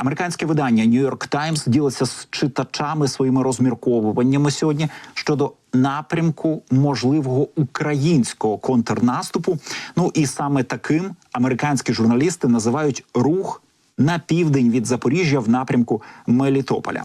Американське видання New York Times ділиться з читачами своїми розмірковуваннями сьогодні щодо напрямку можливого українського контрнаступу. Ну і саме таким американські журналісти називають рух на південь від Запоріжжя в напрямку Мелітополя.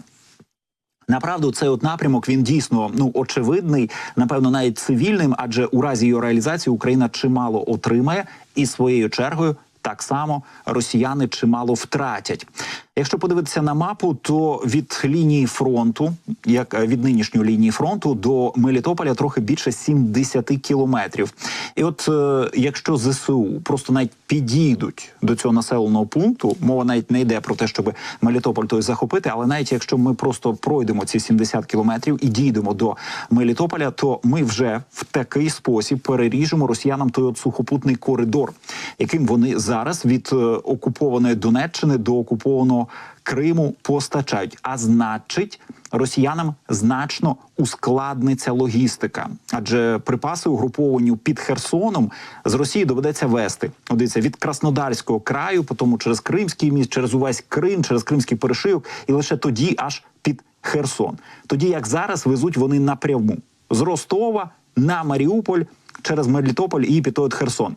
Направду, цей от напрямок він дійсно ну очевидний, напевно, навіть цивільним, адже у разі його реалізації Україна чимало отримає, і своєю чергою так само росіяни чимало втратять. Якщо подивитися на мапу, то від лінії фронту, як е, від нинішньої лінії фронту до Мелітополя, трохи більше 70 кілометрів. І от е, якщо ЗСУ просто навіть підійдуть до цього населеного пункту, мова навіть не йде про те, щоб Мелітополь той захопити, але навіть якщо ми просто пройдемо ці 70 кілометрів і дійдемо до Мелітополя, то ми вже в такий спосіб переріжемо росіянам той от сухопутний коридор, яким вони зараз від е, окупованої Донеччини до окупованого Криму постачають. А значить, росіянам значно ускладниться логістика, адже припаси угруповані під Херсоном з Росії доведеться вести. Дивіться, від Краснодарського краю, потім через Кримський міст, через увесь Крим, через Кримський перешийок, і лише тоді аж під Херсон. Тоді як зараз везуть вони напряму з Ростова на Маріуполь через Мелітополь і під той Херсон.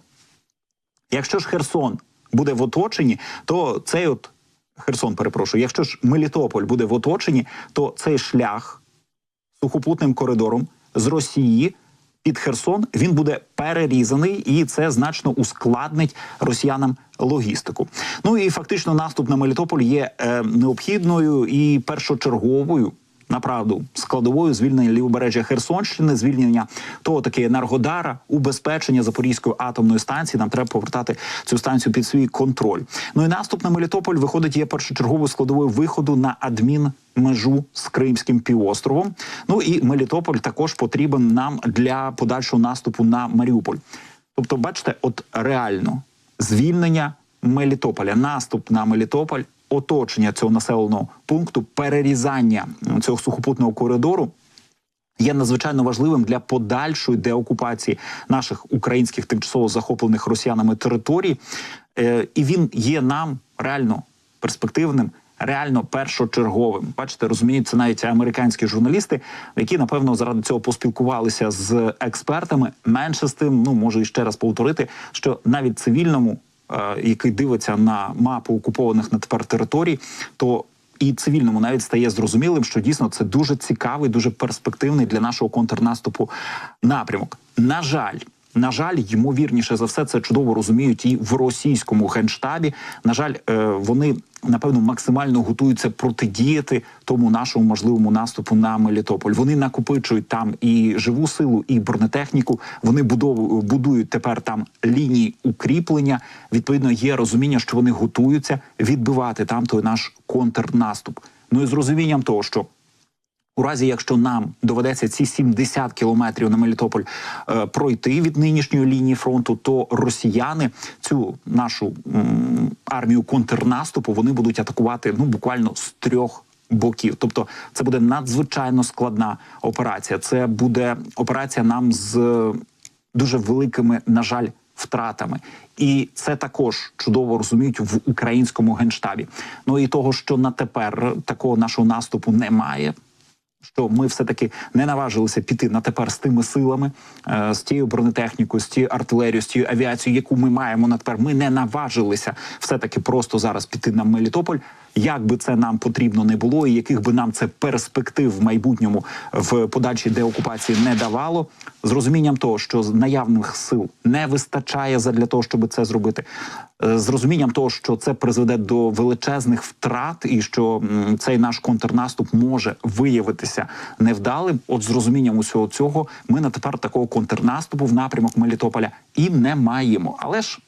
Якщо ж Херсон буде в оточенні, то цей от Херсон, перепрошую, якщо ж Мелітополь буде в оточенні, то цей шлях сухопутним коридором з Росії під Херсон він буде перерізаний, і це значно ускладнить росіянам логістику. Ну і фактично наступ на Мелітополь є е, необхідною і першочерговою. Направду складовою звільнення лівобережжя Херсонщини, звільнення того таки Енергодара, убезпечення Запорізької атомної станції. Нам треба повертати цю станцію під свій контроль. Ну і наступ на Мелітополь виходить є першочерговою складовою виходу на адмінмежу з Кримським півостровом. Ну і Мелітополь також потрібен нам для подальшого наступу на Маріуполь. Тобто, бачите, от реально звільнення Мелітополя, наступ на Мелітополь оточення цього населеного пункту, перерізання цього сухопутного коридору. Є надзвичайно важливим для подальшої деокупації наших українських тимчасово захоплених росіянами територій, е, і він є нам реально перспективним, реально першочерговим. Бачите, розуміють це навіть американські журналісти, які напевно заради цього поспілкувалися з експертами. Менше з тим, ну можу ще раз повторити, що навіть цивільному Е, який дивиться на мапу окупованих на тепер територій, то і цивільному навіть стає зрозумілим, що дійсно це дуже цікавий, дуже перспективний для нашого контрнаступу напрямок. На жаль. На жаль, ймовірніше за все, це чудово розуміють і в російському генштабі. На жаль, е, вони напевно максимально готуються протидіяти тому нашому можливому наступу на Мелітополь. Вони накопичують там і живу силу, і бронетехніку. Вони будову будують тепер там лінії укріплення. Відповідно, є розуміння, що вони готуються відбивати там той наш контрнаступ. Ну і з розумінням того, що у разі, якщо нам доведеться ці 70 кілометрів на Мелітополь е, пройти від нинішньої лінії фронту, то росіяни цю нашу м, армію контрнаступу вони будуть атакувати ну буквально з трьох. Боків, тобто це буде надзвичайно складна операція. Це буде операція нам з дуже великими, на жаль, втратами, і це також чудово розуміють в українському генштабі. Ну і того, що на тепер такого нашого наступу немає що ми все таки не наважилися піти на тепер з тими силами, е, з тією бронетехнікою, з тією артилерією, з тією авіацією, яку ми маємо на тепер. Ми не наважилися все таки просто зараз піти на Мелітополь. Як би це нам потрібно не було, і яких би нам це перспектив в майбутньому в подальшій деокупації не давало, з розумінням того, що наявних сил не вистачає для того, щоб це зробити, е, з розумінням того, що це призведе до величезних втрат, і що цей наш контрнаступ може виявитися невдалим. От з розумінням усього цього ми на тепер такого контрнаступу в напрямок Мелітополя і не маємо, але ж.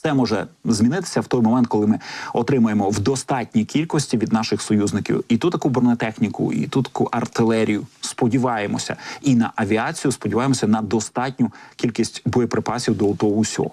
Все може змінитися в той момент, коли ми отримаємо в достатній кількості від наших союзників і ту таку бронетехніку, і ту таку артилерію. Сподіваємося, і на авіацію сподіваємося на достатню кількість боєприпасів до того усього.